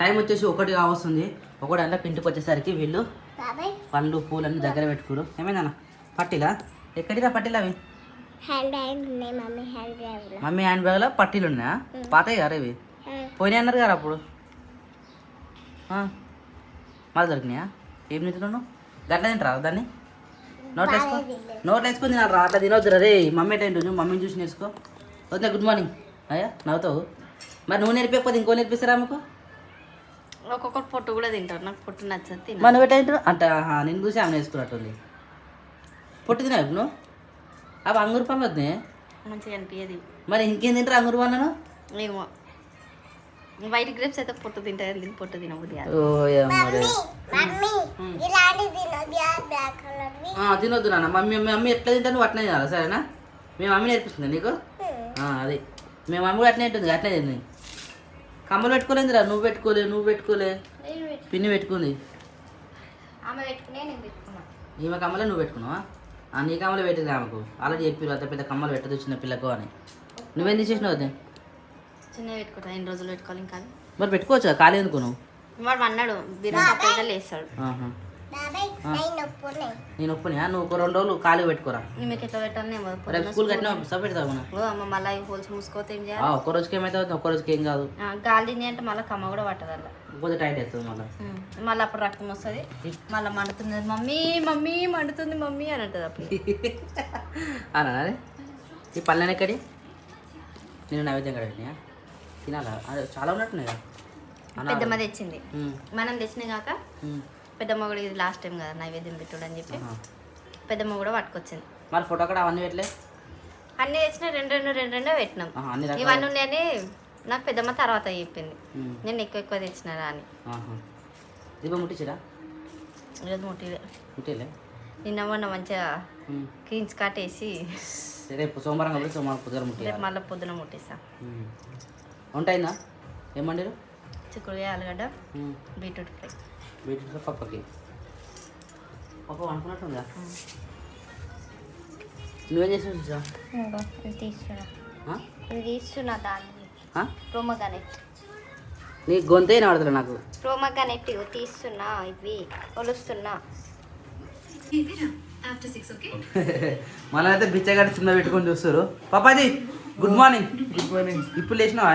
Time వచ్చేసి ఒకటి కావస్తుంది. ఒకటి అంటే ఇంటికి వచ్చేసరికి వీళ్ళు పండ్లు పూలన్నీ దగ్గర పెట్టుకోరు. ఏమైందన్న పట్టీలా? ఎక్కడిదా పట్టీలు అవి? మమ్మీ హ్యాండ్ బ్యాగ్లో. పట్టీలు ఉన్నాయా? పాతాయి కదా ఇవి? పోయినాయి అన్నారు కదా అప్పుడు. మళ్ళీ దొరికినాయా? ఏం తింటున్నావు గట్ల తింటారా దాన్ని? నోట్ వేసుకో. నోట్ వేసుకొని తినాలి రా అట్లా తినవద్దు రే మమ్మీ తింటుంది? మమ్మీని చూసి నేర్చుకో. వద్దా గుడ్ మార్నింగ్ అయ్యా నవ్వుతావు? మరి నువ్వు నేర్పకపోతే ఇంకో నేర్పిస్తారా మీకు ఒక్కొక్కటి పొట్టు కూడా తింటారు. నాకు పొట్టు నచ్చదు తిన మనం ఎట్లా తింటారు అంటే నేను చూసి ఆమె నేర్చుకున్నట్టుంది పొట్టు తినావు ఇప్పుడు నువ్వు? అవి అంగూరు పనులు వద్దాయి మంచిగా అనిపించదు మరి ఇంకేం తింటారు అంగూరు పనులను ఏమో. వైట్ గ్రేప్స్ అయితే పొట్టు తింటారు దీని పొట్టు తినబుద్ది తినొద్దు నాన్న. మమ్మీ మమ్మీ ఎట్లా తింటా నువ్వు అట్లనే తినాలి సరేనా? మీ మమ్మీ నేర్పిస్తుంది నీకు? ఆ, అది. మీ మమ్మీ కూడా అట్లనే ఉంటుంది అట్లనే తింది. కమ్మలు పెట్టుకోలేదురా నువ్వు పెట్టుకోలే నువ్వు పెట్టుకోలే. పిన్ని పెట్టుకుంది. ఈమె కమ్మలే నువ్వు పెట్టుకున్నావా? ఆ, నీ కమ్మలే పెట్టింది ఆమెకు. ఆల్రెడీ చెప్పారు అంత పెద్ద కమ్మలు పెట్టదు చిన్న పిల్లకు అని. నువ్వేం తీసేసినావు అది? చిన్న పెట్టుకుంటా ఎన్ని రోజులు పెట్టుకోవాలి ఇంకా మరి పెట్టుకోవచ్చు కదా ఖాళీ ఎందుకు నువ్వు? వాడు అన్నాడు బిర్యానీ లేస్తాడు. నైన్ ఒప్పునా నువ్వు ఒక రెండు రోజులు ఖాళీ పెట్టుకోరా. మీకు ఎట్లా పెట్టాలి నేను రేపు స్కూల్ కట్టినా సబ్ పెడతావు అమ్మ మళ్ళీ హోల్స్ మూసుకోతే ఏం చేయాలి? ఒక్క రోజుకి ఏమైతే ఒక్క రోజుకి ఏం కాదు. ఆ, గాలి తిని అంటే మళ్ళీ కమ్మ కూడా పట్టదు అలా కొద్దిగా టైట్ అవుతుంది మళ్ళీ. మళ్ళీ అప్పుడు రక్తం వస్తుంది. మళ్ళీ మండుతుంది మమ్మీ మమ్మీ మండుతుంది మమ్మీ అని అంటుంది అప్పుడు. అనా ఈ పళ్ళని ఎక్కడి? నేను నైవేద్యం పెట్టినా తినాలా? అదే చాలా ఉన్నట్టున్నాయి కదా. అనా పెద్దమ్మ తెచ్చింది. మనం తెచ్చినా కాక పెద్దమ్మ కూడా ఇది లాస్ట్ టైం కదా నైవేద్యం పెట్టుడు అని చెప్పి. పెద్దమ్మ కూడా పట్టుకొచ్చింది. మరి ఫోటో కూడా అవన్నీ పెట్టలే? అన్నీ తెచ్చినా రెండు రెండు రెండు రెండే పెట్టినాం. ఇవన్నీ ఉన్నాయని నాకు పెద్దమ్మ తర్వాత చెప్పింది. నేను ఎక్కువ ఎక్కువ తెచ్చినారా అని. దీపం ముట్టించరా ఈరోజు ముట్టి ముట్టేలే? నిన్న మొన్న మంచిగా. క్రీన్స్ కాటేసి రేపు సోమవారం కాబట్టి సోమవారం పొద్దున రేపు ముట్టియాలి మళ్ళీ పొద్దున ముట్టేసా అయిందా? ఏమంటారు చిక్కుడు ఆలుగడ్డ బీట్రూట్ ఫ్రై. బీట్రూట్ పప్పకి. పప్ప అనుకున్నట్టుందా నువ్వేం చేసావు? ఇది తీస్తున్నా దాన్ని. ఆ? ప్రోమగనెట్ నీ గొంతే వినబడతలే నాకు. ప్రోమగనెట్ తీస్తున్నా ఇవి కొలుస్తున్నా మళ్ళీ అయితే బిచ్చగాడి సినిమా పెట్టుకొని చూస్తారు Papaji good morning good morning ఇప్పుడు లేచినావా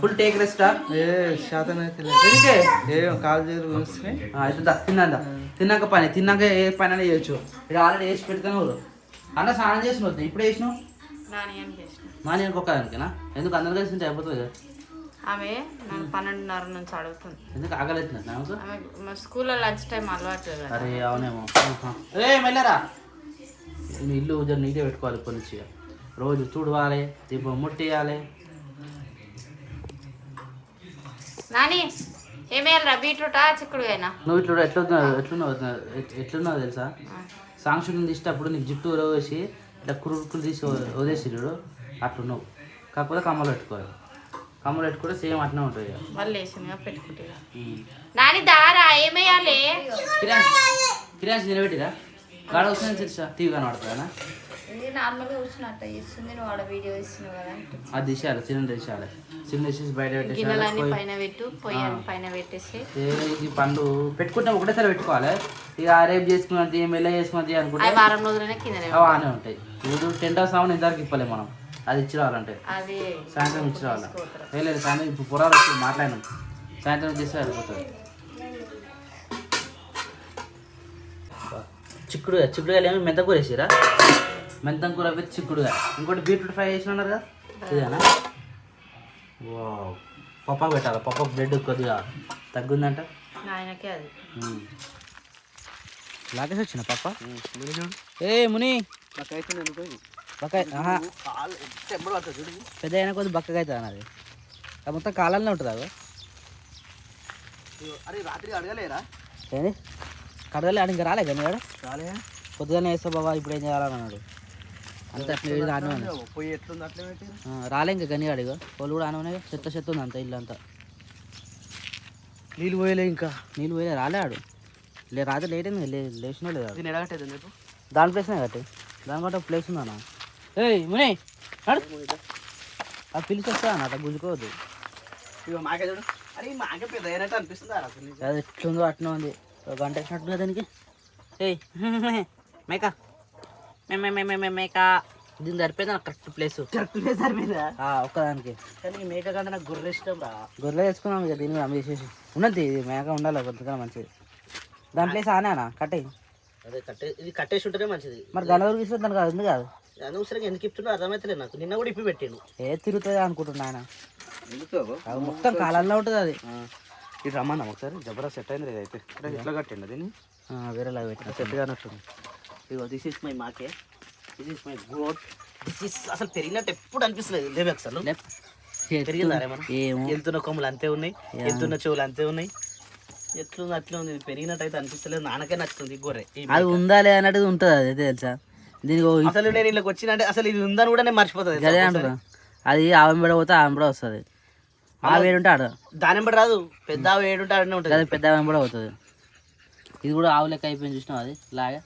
ఫుల్ టేక్ రెస్ట్ ఏ శాతం అయితే ఎందుకే? ఏ కాలు చేతులు వస్తున్నాయి ఆ, అయితే దా, తిన్నాక తిన్నాక పని తిన్నాక ఏ పని అయినా చేయొచ్చు. ఇక్కడ ఆల్రెడీ వేసి పెడతాను అన్న స్నానం చేసిన ఇప్పుడు వేసినావు? నాని ఒక్క దానికేనా ఎందుకు అందరు కలిసి ఉంటే అయిపోతుంది కదా? ఆమె నన్ను పన్నెండున్నర నుంచి అడుగుతుంది. ఎందుకు ఆకలిస్తున్నది నాకు ఆమె మా స్కూల్లో లంచ్ టైం అలవాటు అరే అవునేమో. ఏ మెల్లరా. నీ ఇల్లు నీట్గా పెట్టుకోవాలి ఇప్పటి నుంచి. రోజు తుడవాలి దీపం ముట్టేయాలి. నాని ఏమేయాలరా బీట్రూటా చిక్కుడు అయినా నువ్వు ఇట్లా ఎట్లున్నావు ఎట్లున్నావు ఎట్- ఎట్లున్నావు తెలుసా? షూటింగ్ తీసేటప్పుడు నీకు జుట్టు వేసి ఇట్లా కురుకులు తీసి వదిలేసిరు అట్లున్నావు. కాకపోతే కమ్మలు పెట్టుకోవాలి. కమ్మలు పెట్టుకుంటే సేమ్ అట్నే ఉంటుంది పెట్టుకుంటే. నాని దారా ఏమేయాలి? కిరాణ్ కిరాణ్ నిలబెట్టిరా గాడ వస్తుందని తెలుసా? టీవీ కనబడుతుందా ఇది నార్మల్గా కూర్చున్నట్టు ఇస్తుంది నువ్వు ఆడ వీడియో ఇస్తున్నావు కదా అంటే అది తీసేయాలి చిన్న తీసేయాలి. చిన్న తీసేసి బయట గిన్నెలన్నీ పైన పెట్టు పొయ్యి పైన పెట్టేసి. ఇది పండ్లు పెట్టుకుంటే ఒకటేసారి పెట్టుకోవాలి. ఇక రేపు చేసుకున్నది మెల్ల చేసుకున్నది అనుకుంటే వారం రోజులనే ఉంటాయి. ఇప్పుడు టెంట్ హౌస్ సామాన్ ఇంతవరకు ఇప్పలేము మనం. అది ఇచ్చి రావాలంటే అది. సాయంత్రం ఇచ్చి రావాలి లేదు సాయంత్రం ఇప్పుడు పొరాలు వచ్చి మాట్లాడినాం. సాయంత్రం చేస్తే సరిపోతుంది. చిక్కుడుగా చిక్కుడుగా ఏమి మెంత కూర వేసిరా మెంతం కూర విత్ చిక్కుడుగా ఇంకోటి బీట్రూట్ ఫ్రై చేసిన అన్నారు కదా? ఇదేనా? వావ్. పప్పకు పెట్టాలి? పప్పకు బ్రెడ్ కొద్దిగా తగ్గుందంట? నాయనకే అది. లాగేసి వచ్చిన పప్ప? ఏ ముని. పెద్ద అయినా కొద్ది బక్కగా అవుతుంది అన్నది. అది మొత్తం కాలంలో ఉంటుంది అది అరే రాత్రి అడగలేరా ఏంది? కడగలే ఆడ ఇంకా రాలే కానీ వాడు పొద్దుగానే వేస్తా బాబా ఇప్పుడు ఏం చేయాలని అన్నాడు అంత అట్లా ఏడు ఆనే ఉన్నాయి. పోయి ఎట్లుంది అట్లే పెట్టి ఆ, రాలే ఇంకా గని అడిగా వాళ్ళు కూడా ఆనే ఉన్నాయి చెత్త చెత్త ఉంది అంత ఇల్లు అంతా. నీళ్ళు పోయలే ఇంకా. నీళ్ళు పోయలే రాలే ఆడు. లే రాత్రి లేట్ అయింది లేచినా లేదు దీన్ని ఎడగట్టేది రేపు? దాని ప్లేస్నే కట్టి. దానికంటే ఒక ప్లేస్ ఉందన్న. ఏయ్ ముని అది పిలిచి వస్తా అన్న అట్లా గుంజుకోవద్దు. ఇక మాకే చూడు. అరే ఈ మాకే పెద్ద అయినట్టు అనిపిస్తుంది? అది ఎట్లుందో అట్లా ఉంది. గంట వేసినట్టు దానికి. ఏయ్ మేక. మే మే మే మే మే మేక. దీని సరిపోయింది నాకు కరెక్ట్ ప్లేస్ కరెక్ట్ లేదు సరిపోయిందా? ఒక్కదానికి. కానీ ఈ మేక కంటే నాకు గొర్రె ఇష్టం రా. గొర్రెలు వేసుకున్నాం ఇక దీన్ని అమ్మేసేసి ఉన్నది ఇది మేక ఉండాలి కొంతగా మంచిది. దాని ప్లేస్ ఆనేనా కట్టే. అదే కట్టే ఇది కట్టేసి ఉంటేనే మంచిది. మరి గనవరు తీసుకుంటే దానికి అది ఉంది కాదు? అనవసరంగా ఎందుకు ఇస్తున్నా అర్థమైతలేదు నాకు. నిన్న కూడా ఇప్పి పెట్టాను ఏ తిరుగుతుంది అనుకుంటున్నా ఆయన. అది మొత్తం కాలాల్లో ఉంటుంది అది. ఇది రమ్మన్నాం ఒకసారి? జబరా సెట్ అయింది లేదు అయితే. ఇట్లా కట్టండి దీన్ని? ఆ, వేరేలాగా పెట్టిన. సెట్ కానట్టుంది. ఇగో దిస్ ఇస్ మై మాకే. This is my goat this is అసలు పెరిగినట్టు ఎప్పుడు అనిపిస్తలేదు. లేవు అసలు. పెరిగిందా ఏమన్నా? ఏమో. ఎంతున్న కొమ్ములు అంతే ఉన్నాయి. ఎంతున్న చెవులు అంతే ఉన్నాయి. ఎట్లుంది అట్లా ఉంది పెరిగినట్టు అయితే అనిపిస్తలేదు. నాన్నకే నచ్చుతుంది గొర్రె. అది ఉందా లేదా అన్నట్టు ఉంటుంది అది తెలుసా? దీనికి అసలు నేను ఇళ్ళకి వచ్చినంటే అసలు ఇది ఉందని కూడా నేను మర్చిపోతుంది గదే అంటున్నా. అది ఆమె కూడా పోతే ఆమె కూడా వస్తుంది. ఆ వేడు ఉంటే ఆడ దాని బట్టి రాదు. పెద్ద ఏడుంటే ఆడనే ఉంటుంది. పెద్ద కూడా పోతుంది. ఇది కూడా ఆవు లెక్క అయిపోయింది చూసినావు అది? లాగా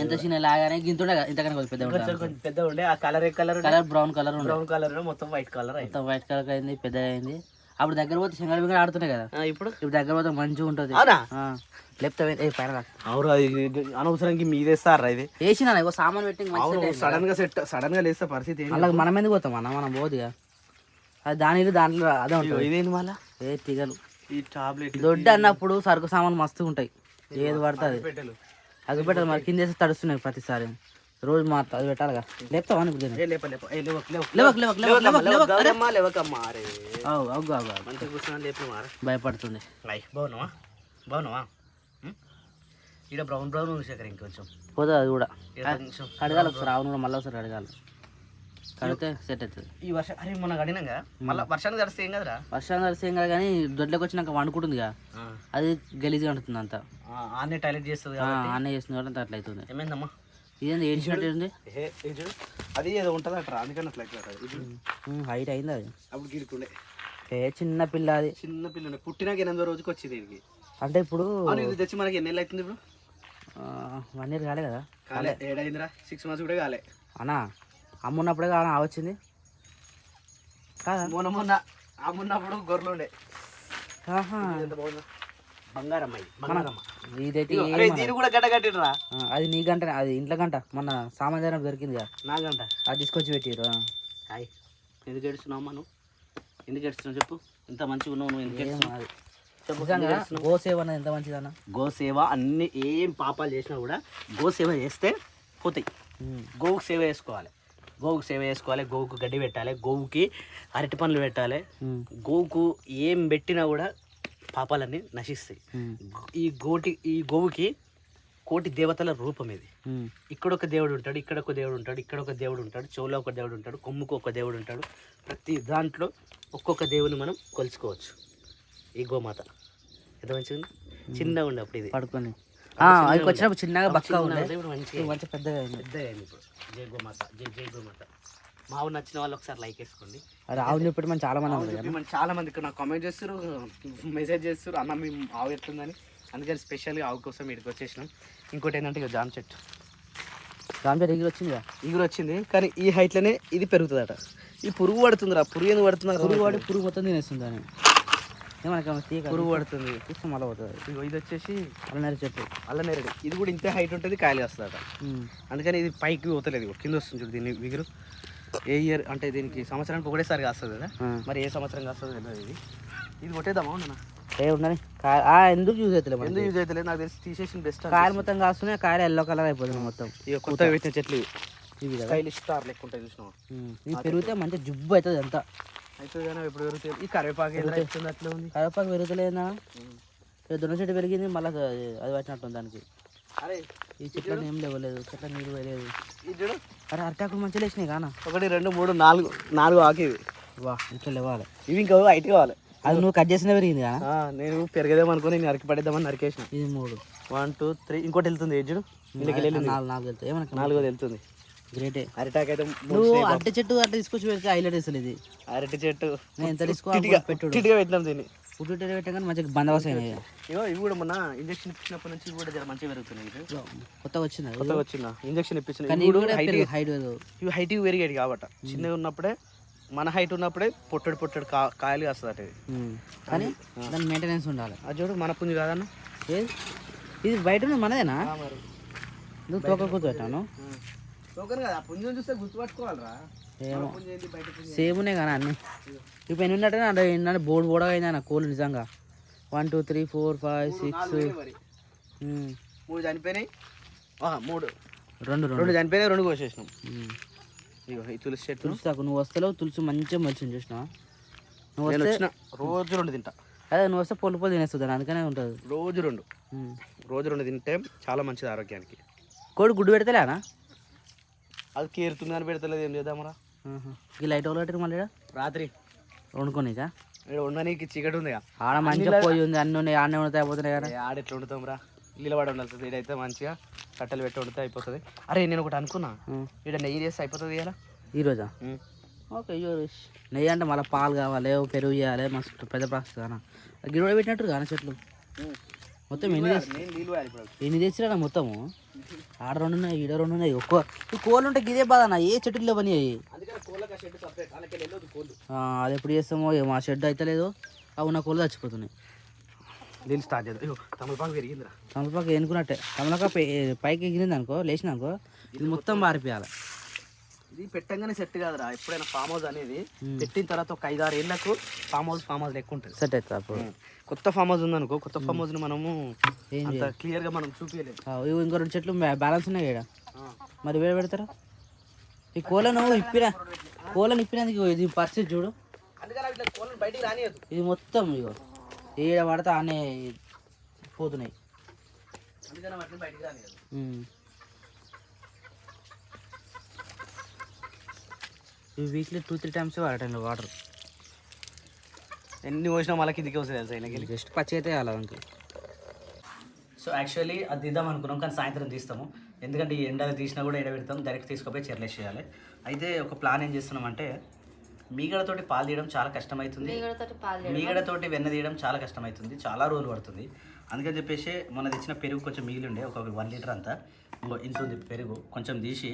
ఎంత చిన్న లాగానే గింతుండే ఇంతకన్నా కొంచెం పెద్ద కొంచెం పెద్ద ఉండే. ఆ కలర్ ఏ colour colour brown colour brown colour మొత్తం వైట్ కలర్ మొత్తం వైట్ కలర్ అయింది పెద్ద అయింది. అప్పుడు దగ్గర పోతే శంగళ బింగళ ఆడుతుండే కదా. ఇప్పుడు? ఇప్పుడు దగ్గర పోతే మంచిగా ఉంటుంది. లేకపోతే పైన రా. అవును అది అనవసరంగా మీదేస్తారా ఇది? వేసినా సామాన్ పెట్టి సడన్గా సెట్ సడన్గా లేస్తే పరిస్థితి? అలా మనం ఎందుకు పోతాం? అన్న మనం పోదుగా అది దాని దాంట్లో అదే ఉంటుంది. ఇదేంది మళ్ళా? ఏ తీగలు. ఈ టాబ్లెట్ దొడ్డి అన్నప్పుడు సరుకు సామాన్ మస్తు ఉంటాయి. ఏది పడుతుంది? అది పెట్టాలి మరి కింద వేసి తడుస్తున్నాయి ప్రతిసారి. రోజు మా అది పెట్టాలిగా. లేపుతావా మారా భయపడుతుంది. బాగున్నావా? బాగున్నావా? ఈడ బ్రౌన్ బ్రౌన్ ఉంది శేఖర్ ఇంకొంచెం. పోతుంది అది కూడా. కడగాలి ఒకసారి ఆవును కూడా మళ్ళీ ఒకసారి కడగాలి కడిగితే సెట్ అవుతుంది. ఈ వర్షం అరే మొన్న కడినాగా మళ్ళీ వర్షానికి తడిస్తే ఏం కదరా? వర్షం కలిసి ఏం కాదు కానీ దొడ్లోకి వచ్చినాక వండుకుంటుంది కదా అది గలీజ్గా ఉంటుంది అంతా. ఆనే టాయిలెట్ చేస్తుంది ఆ, కాబట్టి. అన్నీ చేస్తుంది కాబట్టి అట్లా అవుతుంది. ఏమైందమ్మా? ఇదేంది ఏడ్చినట్టు ఉంది. అది ఏదో ఉంటుంది అట్రా అందుకని అట్లా. హైట్ అయింది అది? అప్పుడు గిరుకుండే ఏ చిన్న పిల్ల అది చిన్న పిల్లనే పుట్టినాక ఎనిమిదో రోజుకి వచ్చింది దీనికి. అంటే ఇప్పుడు ఇది తెచ్చి మనకి ఎన్ని నెలలు అవుతుంది ఇప్పుడు వన్ ఇయర్ కాలే కదా? కాలే ఏడైందిరా సిక్స్ మంత్స్ కూడా కాలే. అన్నా అమ్మున్నప్పుడే ఆ వచ్చింది కాదా? మొన్న మొన్న అమ్మున్నప్పుడు గొర్రెలు ఉండే. ఆహా. ఎంత బాగుందో. బంగారం అయ్యి బంగారమ్మ ఇదైతే ఇగో, ఏం అరే అనదు. దీన్ని కూడా గడ్డ కట్టిరా ఆ, అది నీ గంట అది ఇంట్లో గంట మొన్న సామాన్ దొరికింది కదా. నాగంట అది తీసుకొచ్చి పెట్టిరు హాయ్ ఎందుకు ఏడుస్తున్నావు అమ్మా నువ్వు? ఎందుకు ఏడుస్తున్నావు చెప్పు? ఇంత మంచిగా ఉన్నావు నువ్వు ఎందుకు ఏడుస్తున్నావు? అది. చెప్పు నిజంగా గోసేవ అన్నది ఎంత మంచిదన్న? గోసేవ అన్ని ఏం పాపాలు చేసినా కూడా గోసేవ చేస్తే పోతాయి. గోవుకు సేవ చేసుకోవాలి గోవుకు సేవ చేసుకోవాలి గోవుకు గడ్డి పెట్టాలి గోవుకి అరటి పండ్లు పెట్టాలి. గోవుకు ఏం పెట్టినా కూడా పాపాలన్నీ నశిస్తాయి. ఈ గోటి ఈ గోవుకి కోటి దేవతల రూపం ఇది. ఇక్కడ ఒక దేవుడు ఉంటాడు ఇక్కడ ఒక దేవుడు ఉంటాడు ఇక్కడ ఒక దేవుడు ఉంటాడు చెవులో ఒక దేవుడు ఉంటాడు కొమ్ముకు ఒక దేవుడు ఉంటాడు. ప్రతి దాంట్లో ఒక్కొక్క దేవుని మనం కొలుచుకోవచ్చు. ఈ గోమాత. ఎంత మంచిగా చిన్నగా ఉండే అప్పుడు ఇది. పడుకొని. అది వచ్చినప్పుడు చిన్నగా బక్క చిన్నగా ఉండే. ఉంది, ఇప్పుడు మంచిగా ఇప్పుడు మంచి పెద్దగా అయింది. పెద్దగా అయింది ఇప్పుడు. జై గోమాత జై జై గోమాత. మా ఊరు నచ్చిన వాళ్ళు ఒకసారి లైక్ వేసుకోండి. ఆవుని చెప్పి మనం చాలా మంది ఆవు మన చాలా మంది ఇక్కడ నాకు కామెంట్ చేస్తారు మెసేజ్ చేస్తారు అన్న మేము ఆవు ఎట్లుందని. అందుకని స్పెషల్గా ఆవు కోసం ఇక్కడికి వచ్చేసినాం. ఇంకోటి ఏంటంటే ఇక జామ చెట్టు. రామ్జా డిగ్రీ వచ్చిందిగా? ఇగురు వచ్చింది కానీ ఈ హైట్లోనే ఇది పెరుగుతుందట. ఈ పురుగు పడుతుందిరా పురుగు ఎందుకు పడుతుంది పురుగు వాడి పురుగు మొత్తం తినేస్తుంది దాన్ని. ఏమనక తీగ పురుగు పడుతుంది. తీస్తే మళ్ళీ పోతుంది. ఇది వచ్చేసి అల్లనేరు చెట్టు. అల్ల నేరడు ఇది కూడా ఇంతే హైట్ ఉంటుంది కాయలు వస్తుందట. ఉమ్. అందుకని ఇది పైకి పోతలేదు కింద వస్తుంది చూడు దీని విగురు. ఏ ఇయర్ అంటే దీనికి సంవత్సరానికి ఒకటేసారి కాస్తుంది కదా. మరి ఏ సంవత్సరం కాస్తుందో తెలియదు ఇది. ఇది కొట్టేద్దామా అవునా ఏ ఉండని. ఎందుకు యూజ్ అవుతలే ఎందుకు యూజ్ అవుతుంది నాకు తెలిసి తీసేసిన బెస్ట్ కాయలు మొత్తం కాస్తున్నాయి కాయలు ఎల్లో కలర్ అయిపోతుంది మొత్తం. ఇక కొత్తగా పెట్టిన చెట్లు ఇవి. స్టైలిష్ స్టార్ లెక్క ఉంటాయి చూసినావా. ఇవి పెరిగితే మంచి జుబ్బు అవుతుంది అంతా. ఈ కరివేపాకు అట్లా ఉంది. కరివేపాకు పెరుగుతలేదా దొన్న చెట్టు పెరిగింది మళ్ళీ అది పట్టినట్టు దానికి. అరే ఈ చెట్లను ఏం లేవలేదు చెట్ల నీళ్ళు వేయలేదు అరే అరటాకులు మంచిగా లేచినాయి కానా? ఒకటి రెండు మూడు నాలుగు నాలుగు ఆకు ఇవి. వా ఇట్లా లేవాలి. ఇవి ఇంకా హైట్ కావాలి. అది నువ్వు కట్ చేసిన పెరిగింది ఆ, నేను పెరగదేమో అనుకుని నేను నరికి పడేద్దామని నరికేసిన. ఇది మూడు. వన్ టూ త్రీ ఇంకోటి వెళ్తుంది. ఏజ్ చూడు. వీళ్ళకి వెళ్ళింది. నాలుగు నాలుగు వెళ్తాయి. ఏమన్నా నాలుగోది వెళ్తుంది. గ్రేటే. అరిటాక్ అయితే నువ్వు. అరటి చెట్టు అట్లా తీసుకొచ్చి పెడితే హైలైట్ వేస్తుంది ఇది. అరటి చెట్టు. నేను ఎంత తీసుకోవాలి పెట్టినాం దీన్ని. మంచిగా బందోబస్తు అయినాయి. ఇగో ఇవి కూడా మొన్న ఇంజక్షన్ ఇప్పించినప్పటి నుంచి కూడా జర మంచిగా పెరుగుతున్నాయి ఇది కొత్తగా వచ్చింది కొత్తగా వచ్చిన ఇంజక్షన్ ఇప్పించిన కానీ కూడా హైట్ ఇవి హైట్ పెరిగాడు కాబట్టి. చిన్నగా ఉన్నప్పుడే మన హైట్ ఉన్నప్పుడే పొట్టడు పొట్టడు కా కాయలు కాస్తుంది అటు. కానీ దాని మెయింటెనెన్స్ ఉండాలి. అది చూడు మన పుంజు కాదన్న. ఏది? ఇది బయట ఉన్నది మనదేనా? నువ్వు తోక కూర్చోటాను టోకన్ కదా చూస్తే గుర్తుపట్టుకోవాలరా. ఏమో. సేమ్ ఉన్నాయి కానీ అన్ని. ఇప్పుడు ఎన్ని ఉన్నట్టు అంటే ఏంటంటే బోర్డు బోర్డు అయింది అన్న కోళ్ళు నిజంగా. One two three four five six మూడు చనిపోయినాయి. మూడు. రెండు రెండు. రెండు చనిపోయినాయి రెండు కోసేసినాం. ఇగో ఈ తులసి చెట్టు. తులసి నువ్వు వస్తలేవు తులసి మంచిగా మొలిచింది చూసినా నువ్వు వచ్చిన రోజు రెండు తింటా. అదే నువ్వు వస్తే పొల్లు పొల్లు తినేస్తుంది అందుకనే ఉంటుంది. రోజు రెండు. రోజు రెండు తింటే చాలా మంచిది ఆరోగ్యానికి. కోడి గుడ్డు పెడతలేనా అది కేరుతుంది అని పెడతలేదు ఏం చేద్దామరా ఈ లైట్ ఒకటి మళ్ళీ? రాత్రి. వండుకోనీకా? ఇక్కడ ఉండడానికి చీకటి ఉంది ఆడ మంచిగా పోయి ఉంది అన్నీ ఉన్నాయి ఆడనే వండితే అయిపోతున్నాయి కదా. ఆడ ఎట్లా వండుతాం రా? నిలబడి ఉండాల్సింది ఈడైతే మంచిగా కట్టెలు పెట్టి వండితే అయిపోతుంది. అరే నేను ఒకటి అనుకున్నా. ఇక్కడ నెయ్యి చేస్తే అయిపోతుంది ఇలా ఈరోజా ఓకే అయ్యో నెయ్యి అంటే మళ్ళీ పాలు కావాలి ఓ పెరుగు చేయాలి మస్తు పెద్ద ప్రాసెస్ కానా గిడవ పెట్టినట్టు కానా చెట్లు? మొత్తం ఎన్ని ఎన్ని తెచ్చిరా మొత్తము? ఆడ రెండు ఉన్నాయి ఈడ రెండు ఉన్నాయి. ఒక్క ఈ కోళ్ళు ఉంటే గిదే బాధ అన్న ఏ అలాగే వెళ్ళొద్దు కోళ్ళు. అది ఎప్పుడు చేస్తామో ఆ షెడ్ అయితే లేదు. అవి ఉన్న కోళ్ళు చచ్చిపోతున్నాయి. నీళ్ళు స్టార్ట్ చేద్దాం. తమలపాకు పెరిగిందిరా. తమలపాకు ఎన్నుకున్నట్టే తమలపాకు పైకి ఎగిరింది అనుకో లేచిన అనుకో ఇది మొత్తం పారిపోయాలి. ఇది పెట్టంగానే సెట్ కాదురా. ఎప్పుడైనా ఫామ్ హౌస్ అనేది పెట్టిన తర్వాత ఒక ఐదారు ఏళ్ళకు ఫామ్ హౌస్ ఫామ్ హౌస్ లెక్క ఉంటుంది. సెట్ అవుతుంది అప్పుడు. కొత్త ఫామ్ హౌస్ ఉందనుకో కొత్త ఫామ్ హౌస్ని మనము అంత క్లియర్గా మనం చూపించలేదు ఇవి ఇంకో రెండు చెట్లు బ్యాలెన్స్ ఉన్నాయి ఇక్కడ మరి వేడి పెడతారు? ఈ కోళ్ళను ఇప్పిన కోళ్ళను ఇప్పినందుకు ఇది పరిస్థితి చూడు. ఇది మొత్తం ఇగో. ఏడ పడితే ఆనే పోతున్నాయి. అందుకని బయటికి రానియదు ఇవి వీక్లీ టూ త్రీ టైమ్స్ వాడటండి వాటర్. ఎన్ని పోసినా మళ్ళీ కిందికి వస్తుంది తెలుసా ఆయనకి జస్ట్ పచ్చి అయితే అలా అంతే సో యాక్చువల్లీ అది తీద్దాం అనుకున్నాం కానీ సాయంత్రం తీస్తాము. ఎందుకంటే ఈ ఎండలు తీసినా కూడా ఎడ పెడతాం డైరెక్ట్ తీసుకుపోయి చెర్లేసి చేయాలి అయితే ఒక ప్లాన్ ఏం చేస్తున్నామంటే మీగడతోటి పాలు తీయడం చాలా కష్టమవుతుంది మీగడతోటి వెన్న తీయడం చాలా కష్టమవుతుంది చాలా రోజులు పడుతుంది. అందుకని చెప్పేసి మన తెచ్చిన పెరుగు కొంచెం మిగిలి ఉండే ఒక వన్ లీటర్ అంతా. ఇంకో ఇంత ఉంది పెరుగు కొంచెం తీసి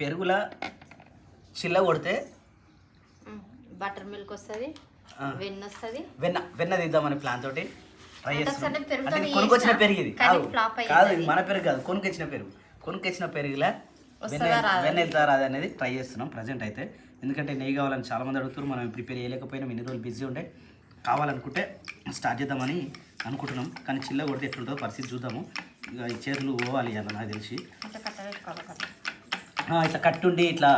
పెరుగుల చిల్ల కొడితే బటర్ మిల్క్ వస్తుంది వెన్న వస్తుంది. వెన్న వెన్న తీద్దామని ప్లాన్ తోటి ట్రై చేస్తున్నాం. చేసినా, పెరుగు ఇది. కాదు. ఇది మన పెరుగు కాదు కొనుక్కొచ్చిన పెరుగు. కొనుక్కొచ్చిన పెరుగులా వెన్న? వెన్న వెళ్తారా రాదా అనేది ట్రై చేస్తున్నాం ప్రజెంట్ అయితే. ఎందుకంటే నెయ్యి కావాలని చాలా మంది అడుగుతారు మనం ప్రిపేర్ చేయలేకపోయినా ఇన్ని రోజులు బిజీ ఉండే. కావాలనుకుంటే స్టార్ట్ చేద్దామని అనుకుంటున్నాం. కానీ చిల్ల కొడితే ఎట్లుంటుందో పరిస్థితి చూద్దాము. ఇక చేతులు పోవాలి అలా నాకు తెలిసి. ఇట్లా కట్టుండి ఇట్లా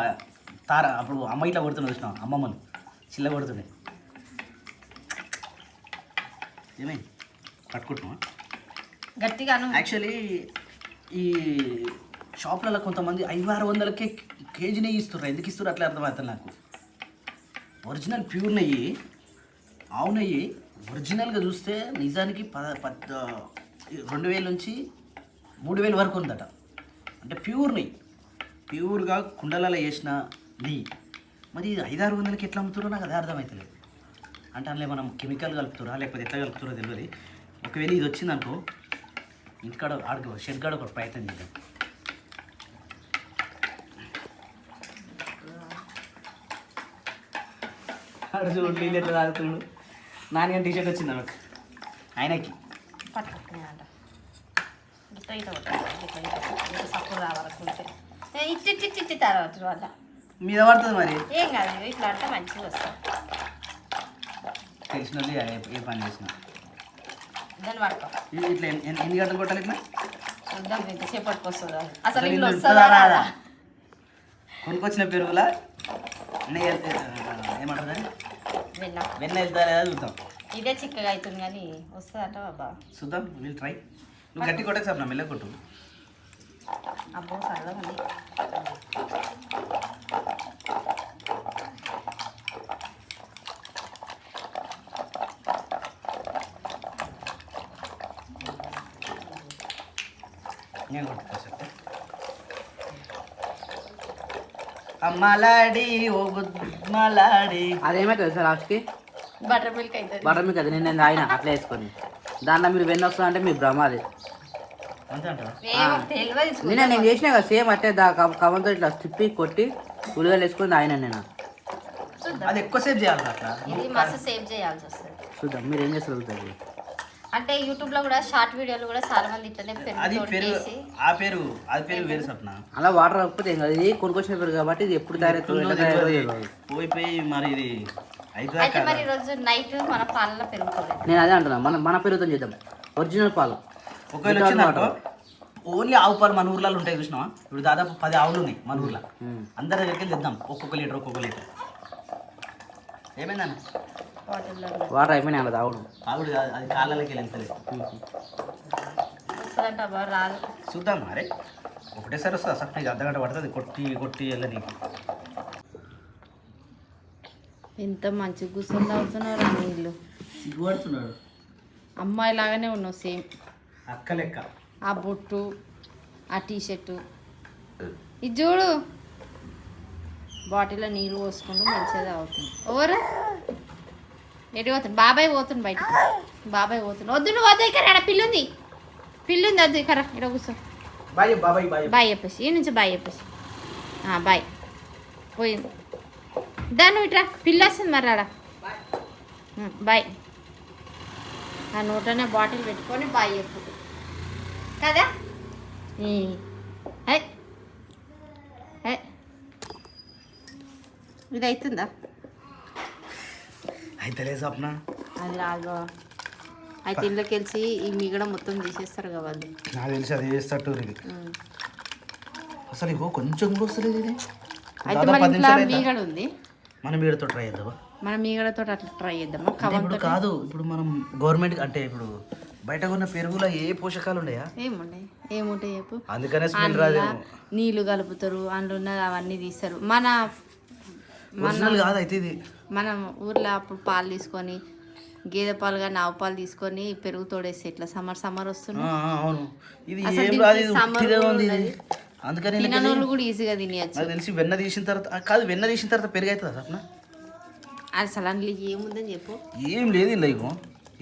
తార అప్పుడు అమ్మ ఇట్లా కొడుతుండే చూసినాం అమ్మమ్మలు చిల్ల కొడుతుండే. ఏమైంది? కట్టుకుంటున్నావా గట్టిగాను యాక్చువల్లీ ఈ షాప్లలో కొంతమంది ఐదు ఆరు వందలకే కేజీ నెయ్యి ఇస్తున్నారు ఎందుకు ఇస్తారు అట్లా అర్థమవుతుంది నాకు. ఒరిజినల్ ప్యూర్ నెయ్యి ఆవు నెయ్యి ఒరిజినల్గా చూస్తే నిజానికి పద పద్ రెండు వేల నుంచి మూడు వేల వరకు ఉందట. అంటే ప్యూర్ నెయ్యి. ప్యూర్గా కుండలలో వేసిన నెయ్యి మరి ఇది ఐదారు వందలకి ఎట్లా అమ్ముతారో నాకు అది అర్థమవుతలేదు అంటే అందులో మనం కెమికల్ కలుపుతారా లేకపోతే ఎట్లా కలుపుతారో తెలియదు ఒకవేళ ఇది వచ్చిందనుకో ఇంటికాడ ఆడుకో షెడ్ కాడ ఒక ప్రయత్నం చేద్దాం. ఆడ చూడు నీళ్ళు ఎట్లా నాన్న టీ షర్ట్ వచ్చింది ఆమెకు ఆయనకి. పట్టుకుంటున్నాయంట రావాలి ఇచ్చి ఇచ్చి ఇచ్చి తర్వాత. మీద పడుతుంది మరి? ఏం కాదు ఇట్లా అంటే మంచిగా వస్తుంది. తెలిసిన ఏ పని చేసిన. దాన్ని పట్టుకో ఇట్లా ఎన్ని గంటలు కొట్టాలి ఇట్లా? చూద్దాం ఎంతసేపు పట్టుకొస్తుందో అసలు ఇల్లు వస్తుందా వస్తుందా రాదా? కొనుక్కొచ్చిన పెరుగుల? దాన్ని? విన్నా. వెన్న వెళ్తా లేదా చూద్దాం. ఇదే చిక్కగా అవుతుంది కానీ వస్తుందంట బాబా. చూద్దాం వీళ్ళు ట్రై నువ్వు గట్టి కొట్టక సార్ నా మెల్ల కొట్టు. అబ్బో సరదా ఉంది నేను కొట్టుకో సార్ అమ్మలాడి ఓ గుమ్మలాడి అదేమైతే సార్ లాస్ట్కి? బటర్ మిల్క్ అవుతుంది బటర్ మీకు అది నేను ఆయన అట్లా వేసుకొని. దాంట్లో మీరు వెన్న వస్తా అంటే మీ భ్రమ అది. నిన్న నేను చేసిన కదా సేమ్ అట్టే దా కవంతో ఇట్లా తిప్పి కొట్టి ఉల్లిగడ్డలు వేసుకొని ఆయన నేను. అది చేయాలి అట్లా? మస్తు సేవ్ చేయాల్సి వస్తుంది. చూద్దాం మీరు ఏం చేస్తారు? అంటే యూట్యూబ్లో కూడా షార్ట్ వీడియోలు కూడా చాలా మంది ఇట్లనే అది పెరుగు చేసి ఆ పెరుగు అది పెరుగు వేరు సప్న అలా వాటర్ రాకపోతే ఏం కాదు. ఇది కొనుక్కొచ్చిన పెరుగు కాబట్టి ఇది ఎప్పుడు తయారవుతుందో. పోయి పోయి మరి ఇది అయితే అయితే మరి ఈరోజు నైట్ మన పాలలో పెరుగుతుంది. నేను అదే అంటున్నా మన మన పెరుగుతో చేద్దాం. ఒరిజినల్ పాలు. ఒకవేళ వచ్చిందనుకో ఓన్లీ ఆవు పాలు మన ఊర్లలో ఉంటాయి చూసినావా? ఇప్పుడు దాదాపు పది ఆవులు ఉన్నాయి మన ఊర్లో. అందరి దగ్గరికి వెళ్ళి తెద్దాం ఒక్కొక్క లీటర్ ఒక్కొక్క లీటర్. ఏమైందన్న? వాటర్ అయిపోయినాయి అలా తాగుడు. ఆవిడ కాదు, అది కాళ్ళకి వెళ్ళి వెళ్తలేదు చూద్దాం మరి ఒకటేసారి వస్తుంది? అసలు నీకు అర్ధగంట పడుతుంది కొట్టి కొట్టి వెళ్ళని ఎంత మంచి కూర్చొని తాగుతున్నారు నీళ్ళు. సిగ్గుపడుతున్నాడు. అమ్మాయి లాగానే ఉన్నావు సేమ్. అక్క లెక్క. ఆ బొట్టు ఆ టీషర్టు. ఇది చూడు. బాటిల్లో నీళ్ళు పోసుకుంటూ మంచిగా తాగుతుంది. ఎవరు? ఎటు పోతుంది బాబాయ్ పోతుంది బయటకు. బాబాయ్ పోతుంది. వద్దు నువ్వు వద్దు ఇక్కడ ఆడ పిల్లుంది. పిల్లుంది వద్దు ఇక్కడ ఇక్కడ కూర్చో. బాయ్ బాబాయ్ బాయ్ బాయ్ చెప్పేసి ఈ నుంచి బాయ్ చెప్పేసి. బాయ్. పోయింది దాన్ని ఇట్రా పిల్ల వస్తుంది మరి ఆడ. బాయ్. ఆ నోట్లోనే బాటిల్ పెట్టుకొని బాయ్ చెప్పు. కదా? ఈ, హై. హై. ఇది అవుతుందా అయితే లేదు సప్న అది రాదు అయితే ఇళ్ళకి వెళ్ళి ఈ మిగడ మొత్తం తీసేస్తారు కదా వాళ్ళు. నాకు తెలిసి అది ఇది. ఉం. అసలు ఇగో కొంచెం కూడా వస్తలేదు ఇది. అయితే మన ఇంట్లో? మీగడ ఉంది. మనం వీడితో ట్రై చేద్దామా? మన మీగడతో అట్లా ట్రై చేద్దామా? ఇప్పుడు కాదు ఇప్పుడు మనం గవర్నమెంట్ అంటే ఇప్పుడు బయట ఉన్న పెరుగులో ఏ పోషకాలు ఉన్నాయా? ఏముంటాయి ఏముంటాయి చెప్పు? అందుకనే స్మెల్ రాదు నీళ్ళు కలుపుతారు అందులో ఉన్నది అవన్నీ తీస్తారు. మన ఒరిజినల్ కాదు అయితే ఇది. మనం ఊర్లో అప్పుడు పాలు తీసుకొని గేదె పాలు కానీ ఆవు పాలు తీసుకొని పెరుగు తోడేసి ఇట్లా సమ్మర్ సమ్మర్ వస్తున్నాయి. అందుకని తినని వాళ్ళు కూడా ఈజీగా తినేయచ్చు. నాకు తెలిసి వెన్న తీసిన తర్వాత కాదు వెన్న తీసిన తర్వాత పెరుగు అవుతుందా సప్న అసలు అందులో ఏముందని చెప్పు. ఏం లేదు ఇలా ఇగో.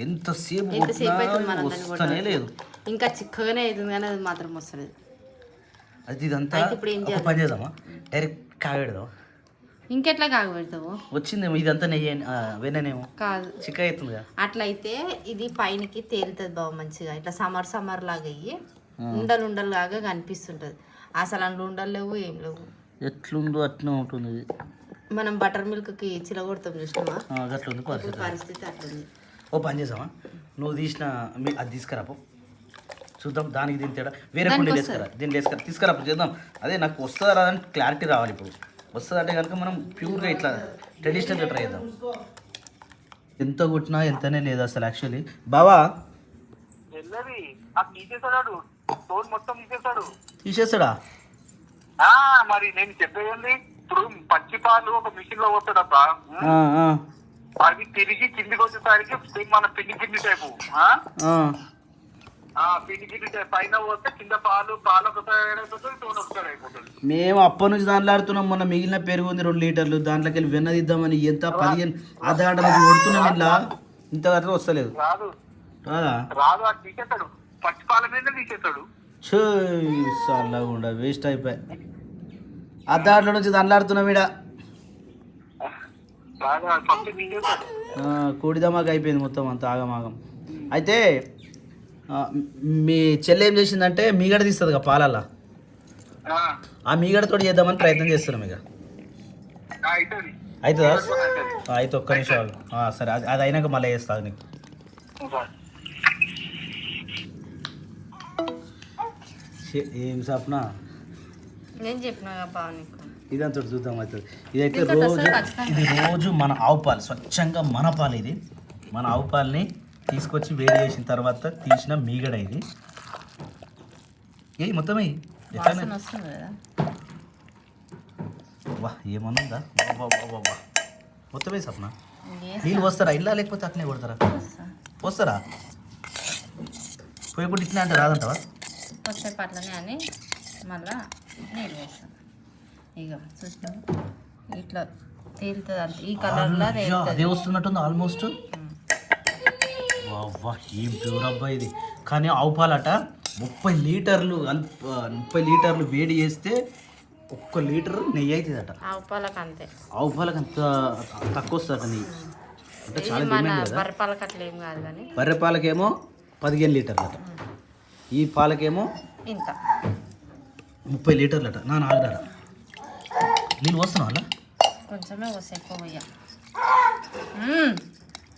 ఎంతసేపు వస్తూనే లేదు. ఇంకా చిక్కగానే అవుతుంది కానీ అది మాత్రం వస్తుంది అది ఇదంతా పని చేద్దామా? డైరెక్ట్ కాగెడదాం ఇంకెట్లా కాగబెడతావు? వచ్చిందేమో ఇదంతా నెయ్యి వెన్ననేమో. కాదు. చిక్క అవుతుంది అట్లయితే ఇది పైనకి తేలుతుంది బాగా మంచిగా. ఇట్లా సమ్మర్ సమ్మర్ లాగా అయ్యి ఉండలు ఉండలు లాగా కనిపిస్తుంటుంది. అసలు అందులో ఉండలు లేవు ఏం లేవు. ఎట్లుందో అట్లనే ఉంటుంది ఇది. మనం బటర్ మిల్క్కి చిలగొడతాం చూసినామా ఇప్పుడు పరిస్థితి. అట్లుంది. ఓ పని చేసామా నువ్వు తీసిన అది తీసుకురాపో చూద్దాం దానికి దీని తేడా. వేరే కుండీలు వేసుకురా. దీన్ని తీసుకురా చేద్దాం. అదే నాకు వస్తుందా రాదని క్లారిటీ రావాలి ఇప్పుడు. వస్తుంది అంటే కనుక మనం ప్యూర్గా ఇట్లా ట్రెడిషనల్గా ట్రై చేద్దాం. ఎంత కొట్టినా ఎంతనే లేదు అసలు యాక్చువల్లీ బావా? వెళ్ళది ఆ తీసేసాడు. స్టోన్ మొత్తం తీసేసాడు. తీసేస్తాడా? ఆ మరి నేను చెప్పేది ఇప్పుడు పచ్చి పాలు ఒక మిషన్లో పోతాడబ్బా ఆ, ఆ, అది తిరిగి కిందికి వచ్చేసరికి మన పిండి కింది టైపు. ఆ? ఆ. ఆ పిండి కింది టైప్ మేము అప్పటి నుంచి దాంట్లాడుతున్నాం మొన్న మిగిలిన పెరుగు ఉంది రెండు లీటర్లు దాంట్లోకి వెళ్ళి వెన్న తీద్దామని ఎంత పదిహేను అర్ధ గంట నుంచి కొడుతున్నాం ఇట్లా. ఇంత గట్ల వస్తలేదు. రాదు. చల్లకుండా వేస్ట్ అయిపోయి. నుంచి ఈడ. బాగా ఫస్ట్ తీసేస్తాడు. ఆ, కోడిదమాక అయిపోయింది మొత్తం అంత ఆగమాగం. అయితే మీ చెల్లె ఏం చేసిందంటే మీగడ తీస్తుంది కదా పాలల్లా. ఆ, ఆ మీగడతో చేద్దామని ప్రయత్నం చేస్తున్నాం ఇక. అవుతుంది అయితే ఒక్క నిమిషం సరే అది అది అయినాక మళ్ళీ చేస్తాను నీకు. ఏం సప్న? ఇదంతా చూద్దాం అవుతుంది ఇదైతే దీంతో రోజు ఇది రోజు మన ఆవు పాలు స్వచ్ఛంగా మన పాలు ఇది. మన ఆవు పాలని తీసుకొచ్చి వేడి చేసిన తర్వాత తీసిన మీగడ ఇది. ఏ మొత్తం వా ఏమనుందా? వా. మొత్తమే సప్న? నీళ్ళు వస్తారా ఇల్లా లేకపోతే అట్లనే కొడతారా? వస్తారా పోయకుండా ఇట్లా అంటే రాదంటావా? వచ్చే పట్లనే అని మళ్ళా నీళ్ళు వేస్తాం ఇక చూసినా ఇట్లా తేలుతుంది అంత. ఈ కలర్లో అదే వస్తున్నట్టుంది ఆల్మోస్ట్. వా ఏం ప్యూర్ అబ్బా ఇది. కానీ ఆవు పాలట ముప్పై లీటర్లు ముప్పై లీటర్లు వేడి చేస్తే ఒక్క లీటర్ నెయ్యి అవుతుందట ఆవు పాలకు అంతే. ఆవు పాలకు అంత తక్కువ వస్తుందట నెయ్యి. అంటే చాలా డిమాండ్ కదా. బర్రె పాలకు అట్లా ఏం కాదు కానీ. బర్రె పాలకేమో పదిహేను లీటర్లట. ఈ పాలకేమో ఇంత. ముప్పై లీటర్లట. నా నాలుగు నీళ్ళు పోస్తున్నావు అలా? కొంచెమే వస్తే ఎక్కువ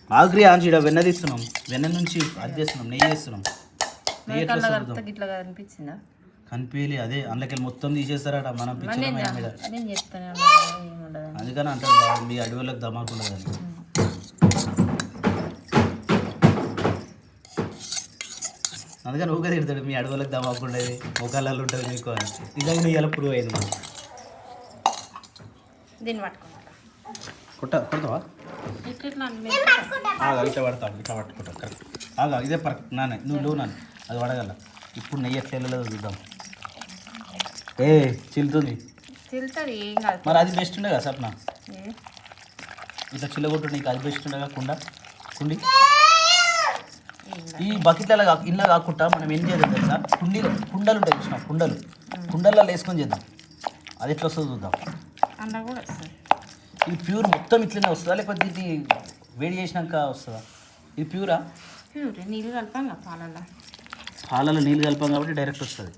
ఆగ్రి ఆంచి ఈడ వెన్న తీస్తున్నాం. వెన్న నుంచి అది చేస్తున్నాం నెయ్యి చేస్తున్నాం నెయ్యి ఎట్లా వస్తుందో ఇట్లా కనిపించలే అదే అందులోకి మొత్తం తీసేస్తారట మనం పిచ్చర్ మీద. నేను చెప్తానే ఏముండదు అందుకని అంటారు బాగా మీ అడవులకు దమాకుండదని అందుకని ఊగా తిడతాడు మీ అడవులకు దమాకుండేది మొక్కలలో ఉంటుంది మీకు అని. నిజంగా నీ ఎలా ప్రూవ్ అయింది. మనం దీన్ని పట్టుకుంటా. కొట్ట కొడతావా? ఇట్లా ఆగా ఇట్లా పట్టుకుంటా కరెక్ట్. ఆగా ఇదే పర్ఫెక్ట్ నానే నువ్వు లేవు నాన్న అది పడగల. ఇప్పుడు నెయ్యి ఎట్లా చూద్దాం. ఏ చిల్లుతుంది. మరి అది బెస్ట్ ఉండే కదా సప్న? ఇట్లా చిల్లగొట్టు నీకు అది బెస్ట్ ఉండే కుండ? కుండి. ఈ బకెట్లలో కాకు ఇంట్లో కాకుండా మనం ఏం చేద్దాం తెలుసా? కుండీలు కుండలు ఉంటాయి చూసిన కుండలు? కుండల్లో వేసుకొని చేద్దాం. అది ఎట్లా వస్తుందో చూద్దాం. అలా ఇది ప్యూర్ మొత్తం ఇట్లనే వస్తుందా? లేకపోతే ఇది వేడి చేసినాక వస్తుందా? ఇది ప్యూరా? ప్యూర్ నీళ్ళు కలిపాం కదా పాలల్లో. పాలలో నీళ్ళు కలిపాం కాబట్టి డైరెక్ట్ వస్తుంది.